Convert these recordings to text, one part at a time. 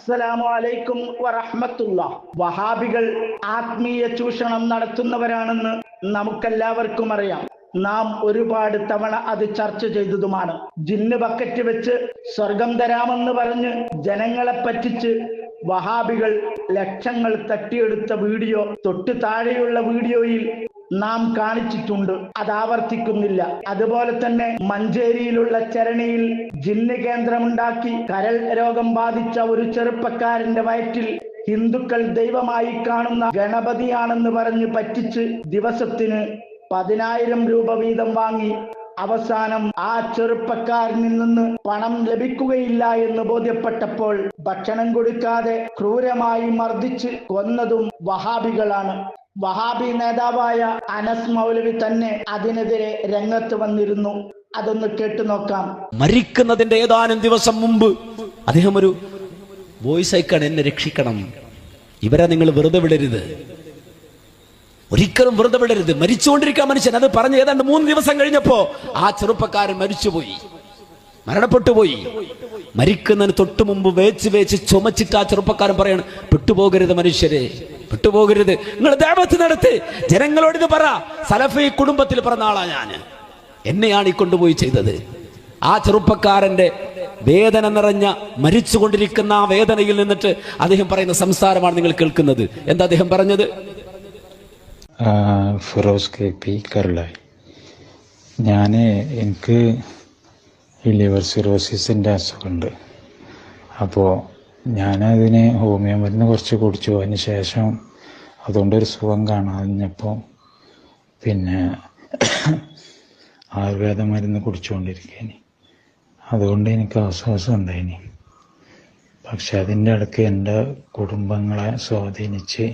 അസ്സലാമു അലൈക്കും വറഹ്മത്തുള്ള. വഹാബികൾ ആത്മീയ ചൂഷണം നടത്തുന്നവരാണെന്ന് നമുക്കെല്ലാവർക്കും അറിയാം. നാം ഒരുപാട് തവണ അത് ചർച്ച ചെയ്തതുമാണ്. ജിന്ന് ബക്കറ്റ് വെച്ച് സ്വർഗം തരാമെന്ന് പറഞ്ഞ് ജനങ്ങളെ പറ്റിച്ച് വഹാബികൾ ലക്ഷങ്ങൾ തട്ടിയെടുത്ത വീഡിയോ തൊട്ടു താഴെയുള്ള വീഡിയോയിൽ നാം കാണിച്ചിട്ടുണ്ട്. അത് ആവർത്തിക്കുന്നില്ല. അതുപോലെ തന്നെ മഞ്ചേരിയിലുള്ള ചരണിയിൽ ജിന്ന് കേന്ദ്രമുണ്ടാക്കി കരൾ രോഗം ബാധിച്ച ഒരു ചെറുപ്പക്കാരന്റെ വയറ്റിൽ ഹിന്ദുക്കൾ ദൈവമായി കാണുന്ന ഗണപതിയാണെന്ന് പറഞ്ഞ് പറ്റിച്ച് ദിവസത്തിന് പതിനായിരം രൂപ വീതം വാങ്ങി അവസാനം ആ ചെറുപ്പക്കാരനിൽ നിന്ന് പണം ലഭിക്കുകയില്ല എന്ന് ബോധ്യപ്പെട്ടപ്പോൾ ഭക്ഷണം കൊടുക്കാതെ ക്രൂരമായി മർദ്ദിച്ച് കൊന്നതും വഹാബികളാണ്. വഹാബി നേതാവായ അനസ് മൗലവി തന്നെ അതിനെതിരെ രംഗത്ത് വന്നിരുന്നു. അതൊന്ന് കേട്ടു നോക്കാം. മരിക്കുന്നതിന്റെ ഏതാനും ദിവസം മുമ്പ് അദ്ദേഹം ഒരു വോയിസ് അയക്കാണ് എന്നെ രക്ഷിക്കണം. ഇവരെ നിങ്ങൾ വെറുതെ വിടരുത്. ഒരിക്കലും വെറുതെ വിടരുത്. മരിച്ചുകൊണ്ടിരിക്കാൻ മനുഷ്യൻ അത് പറഞ്ഞ് ഏതാണ്ട് മൂന്ന് ദിവസം കഴിഞ്ഞപ്പോ ആ ചെറുപ്പക്കാരൻ മരിച്ചുപോയി. മരണപ്പെട്ടു പോയി. മരിക്കുന്നതിന് തൊട്ടു മുമ്പ് വേച്ച് വേച്ച് ചുമച്ചിട്ട് ആ ചെറുപ്പക്കാരൻ പറയാണ് പെട്ടുപോകരുത് മനുഷ്യരെ. പെട്ടുപോകരുത് നിങ്ങൾ ദേവത്ത് നടത്തി. ജനങ്ങളോട് ഇത് പറ. സലഫി കുടുംബത്തിൽ പറഞ്ഞ ആളാ ഞാൻ എന്നെയാണ് ഈ കൊണ്ടുപോയി ചെയ്തത്. ആ ചെറുപ്പക്കാരന്റെ വേദന നിറഞ്ഞ മരിച്ചുകൊണ്ടിരിക്കുന്ന ആ വേദനയിൽ നിന്നിട്ട് അദ്ദേഹം പറയുന്ന സംസാരമാണ് നിങ്ങൾ കേൾക്കുന്നത്. എന്താ അദ്ദേഹം പറഞ്ഞത്? Firoz K P Karulayi. ഞാൻ എനിക്ക് ഈ ലിവർ സിറോസിസിന്റെ അസുഖമുണ്ട്. അപ്പോൾ ഞാനതിന് ഹോമിയോ മരുന്ന് കുറച്ച് കുടിച്ചു. അതിന് ശേഷം അതുകൊണ്ടൊരു സുഖം കാണാഞ്ഞപ്പോൾ പിന്നെ ആയുർവേദ മരുന്ന് കുടിച്ചുകൊണ്ടിരിക്കേനി അതുകൊണ്ട് എനിക്ക് ആശ്വാസം ഉണ്ടായിനി. പക്ഷെ അതിന്റെ ഇടയ്ക്ക് എന്റെ കുടുംബങ്ങളെ സ്വാധീനിച്ച്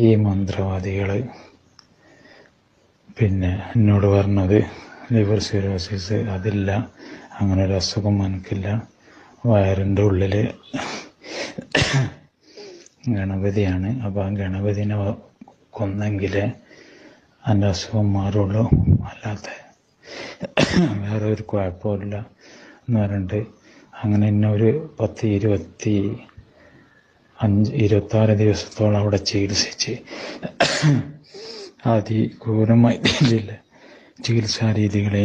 ഈ മന്ത്രവാദികൾ പിന്നെ എന്നോട് പറഞ്ഞത് ലിവർ സിറോസിസ് അതില്ല അങ്ങനെ ഒരു അസുഖം എനിക്കില്ല. വയറിന്റെ ഉള്ളിൽ ഗണപതിയാണ്. അപ്പോൾ ആ ഗണപതിനെ കൊന്നെങ്കിൽ എന്റെ അസുഖം മാറുള്ളൂ. അല്ലാത്ത വേറെ ഒരു കുഴപ്പമില്ല എന്ന് പറഞ്ഞിട്ട് അങ്ങനെ തന്നെ ഒരു പത്ത് ഇരുപത്തി അഞ്ച് ഇരുപത്താറ് ദിവസത്തോളം അവിടെ ചികിത്സിച്ച് അതിക്രൂരമായി ഇതില്ല ചികിത്സാ രീതികളെ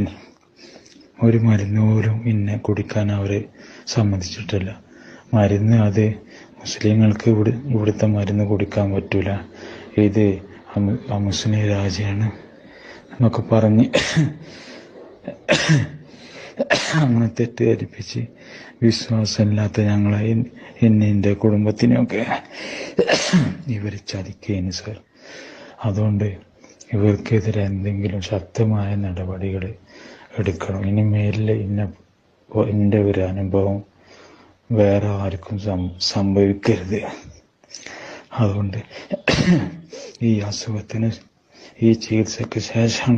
ഒരു മരുന്ന് പോലും പിന്നെ കുടിക്കാൻ അവർ സമ്മതിച്ചിട്ടില്ല. മരുന്ന് അത് മുസ്ലിങ്ങൾക്ക് ഇവിടെ ഇവിടുത്തെ മരുന്ന് കുടിക്കാൻ പറ്റൂല. ഇത് അമു- അമുസ്ലിം രാജ്യമാണ് എന്നൊക്കെ പറഞ്ഞ് അങ്ങനെ തെറ്റിദ്ധരിപ്പിച്ച് വിശ്വാസമില്ലാത്ത ഞങ്ങളെ എന്നെ എന്റെ കുടുംബത്തിനെയൊക്കെ ഇവർ ചതിക്കുകയാണ് സാർ. അതുകൊണ്ട് ഇവർക്കെതിരെ എന്തെങ്കിലും ശക്തമായ നടപടികൾ എടുക്കണം. ഇനി മേലിൽ ഇന്ന എന്റെ ഒരു അനുഭവം വേറെ ആർക്കും സംഭവിക്കരുത്. അതുകൊണ്ട് ഈ അസുഖത്തിന് ഈ ചികിത്സയ്ക്ക് ശേഷം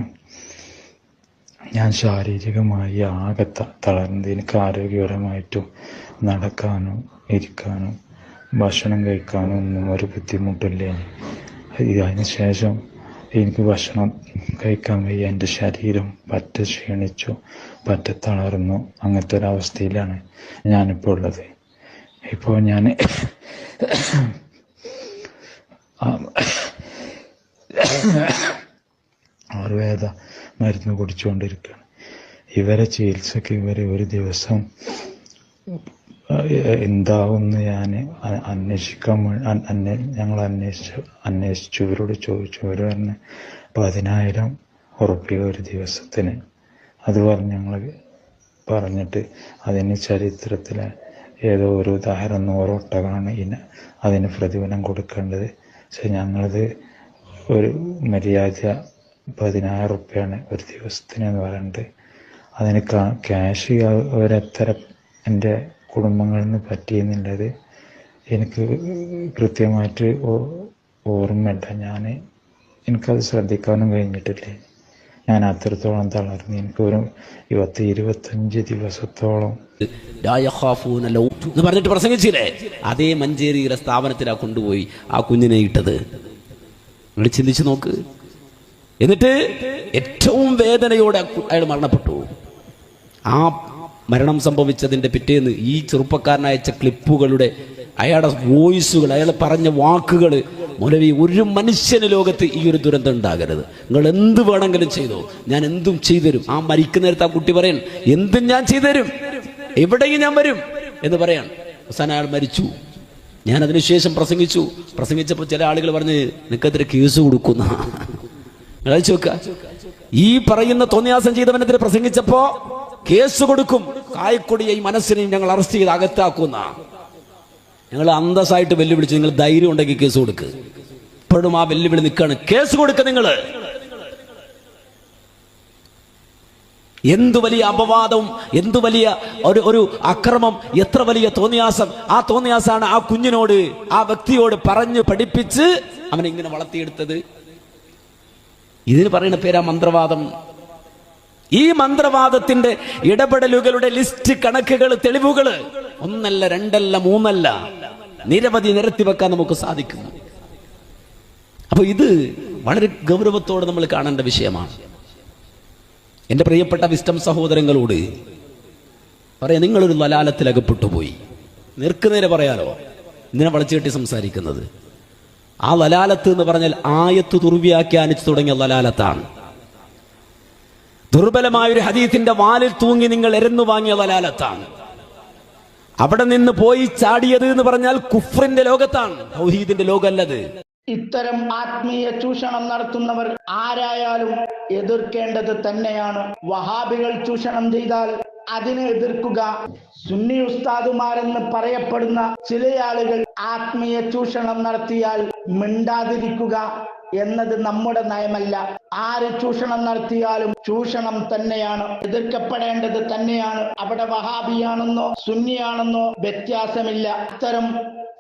ഞാൻ ശാരീരികമായി ആകെ തളർന്നത് എനിക്ക് ആരോഗ്യപരമായിട്ടും നടക്കാനും ഇരിക്കാനും ഭക്ഷണം കഴിക്കാനും ഒന്നും ഒരു ബുദ്ധിമുട്ടില്ല. അതിനുശേഷം അതിന് ശേഷം എനിക്ക് ഭക്ഷണം കഴിക്കാൻ വയ്യ. എന്റെ ശരീരം പറ്റ ക്ഷീണിച്ചു പറ്റ തളർന്നു. അങ്ങനത്തെ ഒരു അവസ്ഥയിലാണ് ഞാനിപ്പോൾ ഉള്ളത്. ഇപ്പോൾ ഞാൻ ആയുർവേദ മരുന്ന് കുടിച്ചുകൊണ്ടിരിക്കുകയാണ്. ഇവരെ ചികിത്സക്ക് ഇവരെ ഒരു ദിവസം ഏഹ്, എന്താവുമെന്ന് ഞാൻ അന്വേഷിക്കാൻ ഞങ്ങൾ അന്വേഷിച്ചു അന്വേഷിച്ചു. ഇവരോട് ചോദിച്ചു. ഇവർ പറഞ്ഞ് പതിനായിരം ഉറപ്പിക ഒരു ദിവസത്തിന്. അത് പറഞ്ഞ് ഞങ്ങൾ പറഞ്ഞിട്ട് അതിന് ചരിത്രത്തിലെ ഏതോ ഒരു ഉദാഹരണം നൂറ് ഇനി അതിന് പ്രതിഫലം കൊടുക്കേണ്ടത്. പക്ഷെ ഞങ്ങളത് ഒരു മര്യാദ പതിനായിരം റുപ്യാണ് ഒരു ദിവസത്തിന് എന്ന് പറയുന്നത്. അതിന് ക്യാഷ് അവരെത്ര എന്റെ കുടുംബങ്ങളിൽ നിന്ന് പറ്റിയെന്നുള്ളത് എനിക്ക് കൃത്യമായിട്ട് ഓർമ്മയില്ല. ഞാൻ എനിക്കത് ശ്രദ്ധിക്കാനും കഴിഞ്ഞിട്ടില്ല. ഞാൻ അത്രത്തോളം തളർന്നു. എനിക്കൊരു പത്ത് ഇരുപത്തഞ്ച് ദിവസത്തോളം എന്ന് പറഞ്ഞിട്ട് പ്രസംഗിച്ചില്ലേ? അതേ മഞ്ചേരിയിലെ സ്ഥാപനത്തിലാ കൊണ്ടുപോയി ആ കുഞ്ഞിനെ ഇട്ടത്. നിങ്ങൾ ചിന്തിച്ചു നോക്ക്. എന്നിട്ട് ഏറ്റവും വേദനയോടെ അയാൾ മരണപ്പെട്ടു. ആ മരണം സംഭവിച്ചതിന്റെ പിറ്റേന്ന് ഈ ചെറുപ്പക്കാരനയച്ച ക്ലിപ്പുകളുടെ അയാളുടെ വോയിസുകൾ അയാൾ പറഞ്ഞ വാക്കുകൾ മുലവി ഒരു മനുഷ്യന് ലോകത്ത് ഈ ഒരു ദുരന്തം ഉണ്ടാകരുത്. നിങ്ങൾ എന്ത് വേണമെങ്കിലും ചെയ്തോ ഞാൻ എന്തും ചെയ്തുതരും. ആ മരിക്കുന്ന നേരത്ത് ആ കുട്ടി പറയാൻ എന്തും ഞാൻ ചെയ്തുതരും. എവിടെയും ഞാൻ വരും. എന്ന് പറയാൻ. അവസാനം അയാൾ മരിച്ചു. ഞാൻ അതിനുശേഷം പ്രസംഗിച്ചു. പ്രസംഗിച്ചപ്പോൾ ചില ആളുകൾ പറഞ്ഞ് നിനക്കെതിരെ കേസ് കൊടുക്കുന്ന. വെക്ക ഈ പറയുന്ന തോന്നിയാസം ചെയ്തവനെതിരെ പ്രസംഗിച്ചപ്പോ കേസ് കൊടുക്കും. കായക്കൊടിയെ ഈ മനസ്സിനെയും ഞങ്ങൾ അറസ്റ്റ് ചെയ്ത് അകത്താക്കുന്ന. ഞങ്ങൾ അന്തസ്സായിട്ട് വെല്ലുവിളിച്ച് നിങ്ങൾ ധൈര്യം ഉണ്ടെങ്കിൽ കേസ് കൊടുക്ക്. ഇപ്പോഴും ആ വെല്ലുവിളി നിൽക്കാണ്. കേസ് കൊടുക്ക നിങ്ങൾ എന്തു വലിയ അപവാദവും എന്തു വലിയ ഒരു ഒരു അക്രമം എത്ര വലിയ തോന്നിയാസം. ആ തോന്നിയാസാണ് ആ കുഞ്ഞിനോട് ആ വ്യക്തിയോട് പറഞ്ഞു പഠിപ്പിച്ച് അവനെ ഇങ്ങനെ വളർത്തിയെടുത്തത്. ഇതിന് പറയുന്ന പേരാ മന്ത്രവാദം. ഈ മന്ത്രവാദത്തിന്റെ ഇടപെടലുകളുടെ ലിസ്റ്റ് കണക്കുകൾ തെളിവുകൾ ഒന്നല്ല രണ്ടല്ല മൂന്നല്ല നിരവധി നിരത്തി വെക്കാൻ നമുക്ക് സാധിക്കുന്നു. അപ്പൊ ഇത് വളരെ ഗൗരവത്തോടെ നമ്മൾ കാണേണ്ട വിഷയമാണ്. എന്റെ പ്രിയപ്പെട്ട വിസ്റ്റം സഹോദരങ്ങളോട് പറയാം നിങ്ങളൊരു ലലാലത്തിൽ അകപ്പെട്ടു പോയി. നിൽക്കുന്നതിനെ പറയാലോ ഇതിനെ വളച്ചുകെട്ടി സംസാരിക്കുന്നത്. ആ ലലാലത്ത് എന്ന് പറഞ്ഞാൽ ആയത്ത് തുർവ്യാഖ്യാനിച്ചു തുടങ്ങിയ ലലാലത്താണ് ദുർബലമായ ഒരു ഹദീത്തിന്റെ വാലിൽ തൂങ്ങി നിങ്ങൾ എരന്നു വാങ്ങിയ വലാലത്താണ്. അവിടെ നിന്ന് പോയി ചാടിയത് എന്ന് പറഞ്ഞാൽ കുഫ്രിന്റെ ലോകത്താണ് തൗഹീദിന്റെ ലോകമല്ലത്. ഇത്തരം ആത്മീയ ചൂഷണം നടത്തുന്നവർ ആരായാലും എതിർക്കേണ്ടത് തന്നെയാണ്. വഹാബികൾ ചൂഷണം ചെയ്താൽ അതിനെ എതിർക്കുക. സുന്നി ഉസ്താദുമാരെന്ന് പറയപ്പെടുന്ന ചില ആളുകൾ ആത്മീയ ചൂഷണം നടത്തിയാൽ മിണ്ടാതിരിക്കുക എന്നത് നമ്മുടെ നയമല്ല. ആര് ചൂഷണം നടത്തിയാലും ചൂഷണം തന്നെയാണ്. എതിർക്കപ്പെടേണ്ടത് തന്നെയാണ്. അവിടെ വഹാബിയാണെന്നോ സുന്നിയാണെന്നോ വ്യത്യാസമില്ല. അത്തരം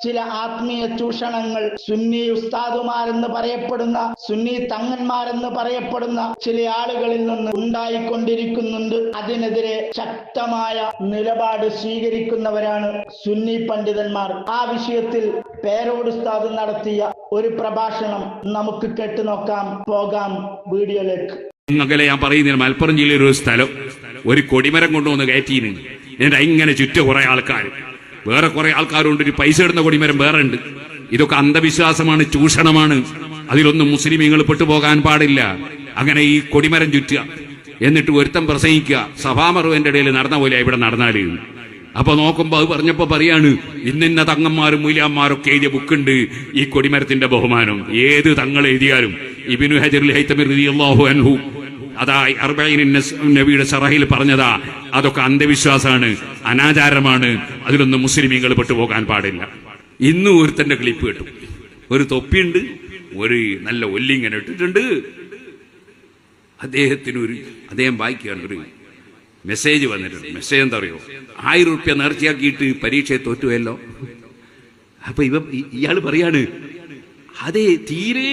ചില ആത്മീയ ചൂഷണങ്ങൾ സുന്നി ഉസ്താദുമാരെന്ന് പറയപ്പെടുന്ന സുന്നി തങ്ങന്മാരെന്ന് പറയപ്പെടുന്ന ചില ആളുകളിൽ നിന്ന് ഉണ്ടായിക്കൊണ്ടിരിക്കുന്നുണ്ട്. അതിനെതിരെ ശക്തമായ നിലപാട് സ്വീകരിക്കുന്നവരാണ് സുന്നി പണ്ഡിതന്മാർ. ആ വിഷയത്തിൽ പേരോട് ഉസ്താദ് നടത്തിയ ഒരു പ്രഭാഷണം നമുക്ക് കേട്ടു നോക്കാം. പോകാം വീഡിയോയിലേക്ക്. അങ്ങനെ ഞാൻ പറയുന്നില്ല മലപ്പുറം ജില്ലയിൽ ഒരു സ്ഥലം. ഒരു കൊടിമരം കൊണ്ടുവന്ന് കയറ്റിയിരുന്നു എന്നിട്ട് ഇങ്ങനെ ചുറ്റ കുറെ ആൾക്കാർ വേറെ കുറെ ആൾക്കാരുണ്ട്. ഒരു പൈസ ഇടുന്ന കൊടിമരം വേറെ ഉണ്ട് ഇതൊക്കെ അന്ധവിശ്വാസമാണ് ചൂഷണമാണ്. അതിലൊന്നും മുസ്ലിമീങ്ങൾ പെട്ടുപോകാൻ പാടില്ല. അങ്ങനെ ഈ കൊടിമരം ചുറ്റുക എന്നിട്ട് ഒരുത്തം പ്രസംഗിക്കുക സഭാമറുവിന്റെ ഇടയിൽ നടന്ന പോലെ ഇവിടെ നടന്നാൽ. അപ്പൊ നോക്കുമ്പോ അത് പറഞ്ഞപ്പോ പറയാണ് ഇന്നിന്ന തങ്ങന്മാരും മൂല്യന്മാരൊക്കെ എഴുതിയ ബുക്കുണ്ട് ഈ കൊടിമരത്തിന്റെ ബഹുമാനം. ഏത് തങ്ങൾ എഴുതിയാലും? ഇബിനു ഹജറുൽ ഹൈത്തമിർ അൻഹു അതാ അർബൈൻ നബിയുടെ സറഹിൽ പറഞ്ഞതാ അതൊക്കെ അന്ധവിശ്വാസമാണ് അനാചാരമാണ് അതിലൊന്നും മുസ്ലിമീങ്ങൾ പെട്ടുപോകാൻ പാടില്ല. ഇന്നും ഒരുത്തന്റെ ക്ലിപ്പ് കിട്ടും. ഒരു തൊപ്പിയുണ്ട് ഒരു നല്ല ഒല്ലിങ്ങനെ ഇട്ടിട്ടുണ്ട്. അദ്ദേഹത്തിന് ഒരു അദ്ദേഹം വായിക്കുകയാണ് ഒരു മെസ്സേജ് വന്നിട്ടുണ്ട്. മെസ്സേജ് എന്താ പറയുക ആയിരം റുപ്യ നേർച്ചയാക്കിയിട്ട് പരീക്ഷയെ തോറ്റുവല്ലോ അപ്പൊ ഇവ ഇയാൾ പറയാണ് അതെ തീരെ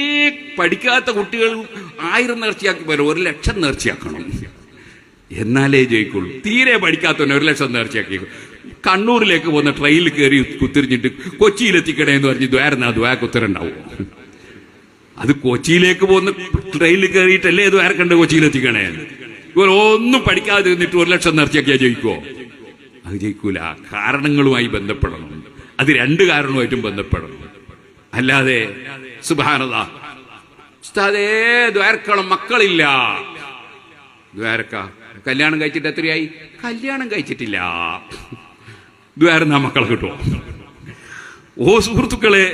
പഠിക്കാത്ത കുട്ടികൾ ആയിരം നേർച്ചയാക്കി പോലും ഒരു ലക്ഷം നേർച്ചയാക്കണം. എന്നാലേ ജയിക്കുള്ളൂ. തീരെ പഠിക്കാത്തവനെ ഒരു ലക്ഷം നേർച്ചയാക്കി. കണ്ണൂരിലേക്ക് പോകുന്ന ട്രെയിനിൽ കയറി കുത്തിരിഞ്ഞിട്ട് കൊച്ചിയിലെത്തിക്കണേ എന്ന് പറഞ്ഞ് ദ്വാരുന്ന ദ്വാക്ക് ഉത്തരണ്ടാവും അത് കൊച്ചിയിലേക്ക് പോകുന്ന ട്രെയിനിൽ കയറിയിട്ടല്ലേ ദ്വാര കണ്ട് കൊച്ചിയിലെത്തിക്കണേ? ഇവർ ഒന്നും പഠിക്കാതെ നിന്നിട്ട് ഒരു ലക്ഷം നേർച്ചയാക്കിയാ ജയിക്കുവോ? അത് ജയിക്കൂല. കാരണങ്ങളുമായി ബന്ധപ്പെടണം. അത് രണ്ട് കാരണവുമായിട്ടും ബന്ധപ്പെടണം. അല്ലാതെ സുഭാനത ഉസ്താദേ ദ്വാരക്കളം മക്കളില്ല. ദ്വാരക്ക കല്യാണം കഴിച്ചിട്ട് എത്രയായി? കല്യാണം കഴിച്ചിട്ടില്ല. ദ്വാരുന്ന മക്കളെ കിട്ടുമോ ഓ സുഹൃത്തുക്കളെ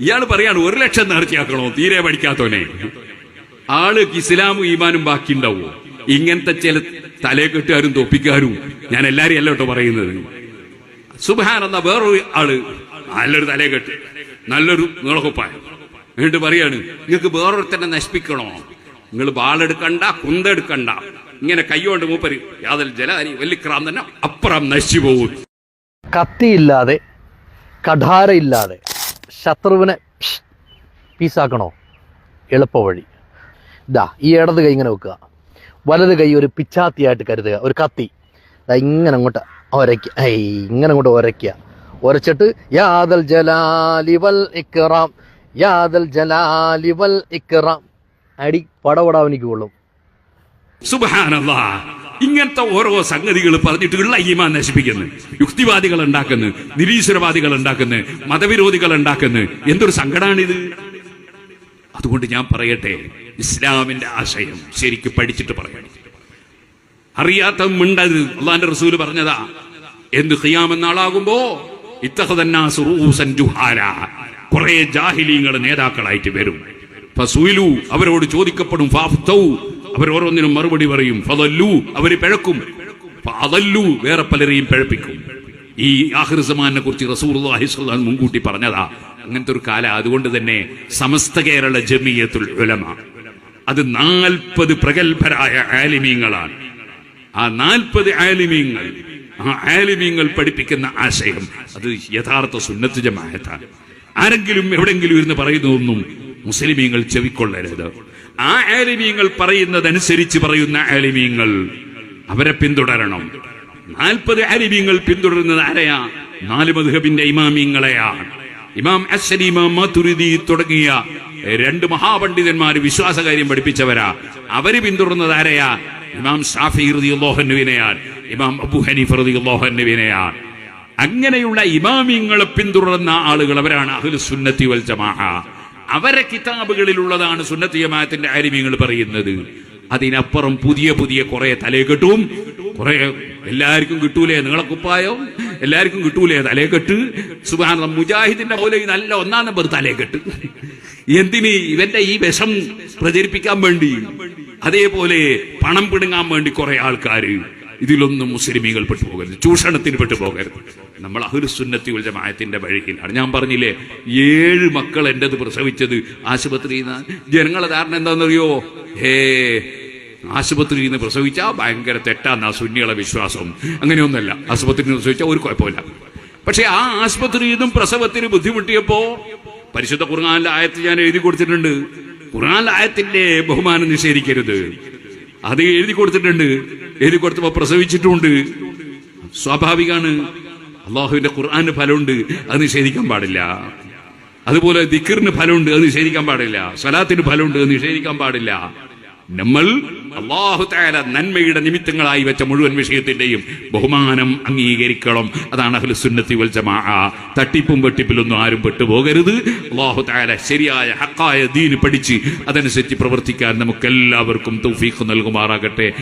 ഇയാൾ പറയാണ് ഒരു ലക്ഷം നേർച്ചയാക്കണോ? തീരെ പഠിക്കാത്തവനെ. ആൾ ഇസ്ലാമും ഈമാനും ബാക്കി ഉണ്ടാവോ ഇങ്ങനത്തെ ചില തലേ കെട്ടുകാരും തൊപ്പിക്കാരും ഞാൻ എല്ലാരും അല്ല കേട്ടോ പറയുന്നത്. സുബാൻ എന്ന വേറൊരു ആൾ നല്ലൊരു തലേ കെട്ട് നല്ലൊരു നീളക്കുപ്പായ. എന്നിട്ട് പറയാണ് നിങ്ങൾക്ക് വേറൊരുത്തന്നെ നശിപ്പിക്കണോ? നിങ്ങൾ ബാളെടുക്കണ്ട കുന്തെടുക്കണ്ട. ഇങ്ങനെ കൈകൊണ്ട് മൂപ്പര് യാതൊരു ജലാരി വല്ലിക്രാം തന്നെ അപ്പുറം നശിച്ചു പോകും കത്തിയില്ലാതെ കഠാരയില്ലാതെ ശത്രുവിനെ പീസാക്കണോ? എളുപ്പ വഴി ഇതാ ഈ ഇടത് കൈ ഇങ്ങനെ വെക്കുക. വലത് കൈ ഒരു പിച്ചാത്തിയായിട്ട് കരുതുക ഒരു കത്തി. ഇങ്ങനെ അങ്ങോട്ട് ഒരയ്ക്കുക ഇങ്ങനെ അങ്ങോട്ട് ഒരയ്ക്കുക. ഒരച്ചിട്ട് യാദൽ ജലാലിവൽ ഇക്റാം യാദൽ ജലാലിവൽ ഇക്റാം അടി പടപടാവനിക്ക് കൊള്ളും. ഇങ്ങനത്തെ ഓരോ സംഗതികൾ പറഞ്ഞിട്ടുള്ള ഈമാൻ നശിപ്പിക്കുന്നു. യുക്തിവാദികൾ ഉണ്ടാക്കുന്നു നിരീശ്വരവാദികൾ ഉണ്ടാക്കുന്നു മതവിരോധികൾ ഉണ്ടാക്കുന്നു. എന്തൊരു സങ്കടമാണിത് അതുകൊണ്ട് ഞാൻ പറയട്ടെ ഇസ്ലാമിന്റെ ആശയം ശരിക്ക് പഠിച്ചിട്ട് പറയണം. അറിയാത്ത മിണ്ടത് അള്ളാന്റെ റസൂൽ പറഞ്ഞതാ എന്ത് ഹിയാമെന്നാളാകുമ്പോ ഇത്തഹതന്നാ റൂസൻ ജുഹാല. കുറെ ജാഹിലീങ്ങൾ നേതാക്കളായിട്ട് വരും. ഫസൂലു അവരോട് ചോദിക്കപ്പെടും ഫാഫ്തൗ. അവർ ഓരോന്നിനും മറുപടി പറയും ഫതല്ലു അവർ പിഴക്കും. അതല്ലു വേറെ പലരെയും പിഴപ്പിക്കും. ഈ ആഹ്റിസമാനെ കുറിച്ച് റസൂർഹി മുൻകൂട്ടി പറഞ്ഞതാ. അങ്ങനത്തെ ഒരു കാല അതുകൊണ്ട് തന്നെ സമസ്ത കേരള ജമിയത്തുൽ ഉലമ. അത് നാൽപ്പത് പ്രഗത്ഭരായ ആലിമീങ്ങളാണ്. ആ നാൽപ്പത് ആലിമീങ്ങൾ ആ ആലിമീങ്ങൾ പഠിപ്പിക്കുന്ന ആശയം അത് യഥാർത്ഥ സുന്നത്ത് ജമാഅത്താണ്. ആരെങ്കിലും എവിടെങ്കിലും ഇരുന്ന് പറയുന്നതൊന്നും മുസ്ലിമീങ്ങൾ ചെവിക്കൊള്ളരുത്. ആ ആലിമീങ്ങൾ പറയുന്നതനുസരിച്ച് പറയുന്ന ആലിമീങ്ങൾ അവരെ പിന്തുടരണം. നാൽപ്പത് ആലിമീങ്ങൾ പിന്തുടരുന്നത് ആരെയാ? നാല് മധുഹബിന്റെ ഇമാമീങ്ങളെയാണ് ഇമാം അശ്വരി ഇമാം തുടങ്ങിയ രണ്ട് മഹാപണ്ഡിതന്മാർ വിശ്വാസകാര്യം പഠിപ്പിച്ചവരാ. അവർ പിന്തുടർന്നത് ആരെയാ? ഇമാം ഷാഫി ലോഹന്നുവിനെയാണ് ഇമാം അബു ഹനീഫ് റളിയല്ലാഹുവിനെയാണ് അങ്ങനെയുള്ള ഇമാമിങ്ങളെ പിന്തുടർന്ന ആളുകൾ അവരാണ് അഹ്ലു സുന്നത്തി വൽ ജമാഅ. അവരെ കിതാബുകളിലുള്ളതാണ് സുന്നത്തി ജമാഅത്തിന്റെ ആലിമീങ്ങൾ പറയുന്നത്. അതിനപ്പുറം പുതിയ പുതിയ കുറെ തലേ കെട്ടും. കുറെ എല്ലാവർക്കും കിട്ടൂലേ നിങ്ങളെ കുപ്പായം? എല്ലാവർക്കും കിട്ടൂലേ തലേ കെട്ട്? സുബാന മുജാഹിദിന്റെ പോലെ നല്ല ഒന്നാം നമ്പർ തലേ കെട്ട്. എന്തിന് ഇവന്റെ ഈ വിഷം പ്രചരിപ്പിക്കാൻ വേണ്ടി? അതേപോലെ പണം പിടുങ്ങാൻ വേണ്ടി കുറെ ആൾക്കാർ ഇതിലൊന്നും മുസ്ലിമീങ്ങൾ പെട്ടുപോകരുത്. ചൂഷണത്തിന് പെട്ടുപോകരുത്. നമ്മൾ അഹുരുസുന്നത്തി ജമാഅത്തിന്റെ വഴിയിലാണ്. ഞാൻ പറഞ്ഞില്ലേ ഏഴ് മക്കൾ എന്റെത് പ്രസവിച്ചത് ആശുപത്രിയിൽ നിന്ന് ജനങ്ങളെ ധാരണ എന്താണെന്നറിയോ? ഹേ ആശുപത്രിയിൽ നിന്ന് പ്രസവിച്ചാൽ ഭയങ്കര തെറ്റാന്ന സുന്നികളെ വിശ്വാസം. അങ്ങനെയൊന്നുമല്ല. ആശുപത്രിയിൽ നിന്ന് പ്രസവിച്ചാൽ ഒരു കുഴപ്പമില്ല. പക്ഷെ ആ ആശുപത്രിയിൽ നിന്നും പ്രസവത്തിന് ബുദ്ധിമുട്ടിയപ്പോ പരിശുദ്ധ ഖുർആാനിലെ ആയത്ത് ഞാൻ എഴുതി കൊടുത്തിട്ടുണ്ട്. ഖുർആാനിലെ ആയത്തിന്റെ ബഹുമാനം നിഷേധിക്കരുത്. അത് എഴുതി കൊടുത്തിട്ടുണ്ട്. എഴുതി കൊടുത്തപ്പോ പ്രസവിച്ചിട്ടുണ്ട്. സ്വാഭാവികമാണ് അള്ളാഹുവിന്റെ ഖുർആാന് ഫലമുണ്ട് അത് നിഷേധിക്കാൻ പാടില്ല. അതുപോലെ ദിക്കറിന് ഫലമുണ്ട് അത് നിഷേധിക്കാൻ പാടില്ല. സ്വലാത്തിന് ഫലമുണ്ട് അത് നിഷേധിക്കാൻ പാടില്ല. നമ്മൾ അള്ളാഹു താല നന്മയുടെ നിമിത്തങ്ങളായി വെച്ച മുഴുവൻ വിഷയത്തിന്റെയും ബഹുമാനം അംഗീകരിക്കണം. അതാണ് അഹ്ലു സുന്നത്തി വൽ ജമാഅ. തട്ടിപ്പും വെട്ടിപ്പിലൊന്നും ആരും പെട്ടുപോകരുത്. അള്ളാഹു താല ശരിയായ ഹക്കായ ദീന് പഠിച്ച് അതനുസരിച്ച് പ്രവർത്തിക്കാൻ നമുക്ക് എല്ലാവർക്കും തൗഫീഖ് നൽകുമാറാകട്ടെ.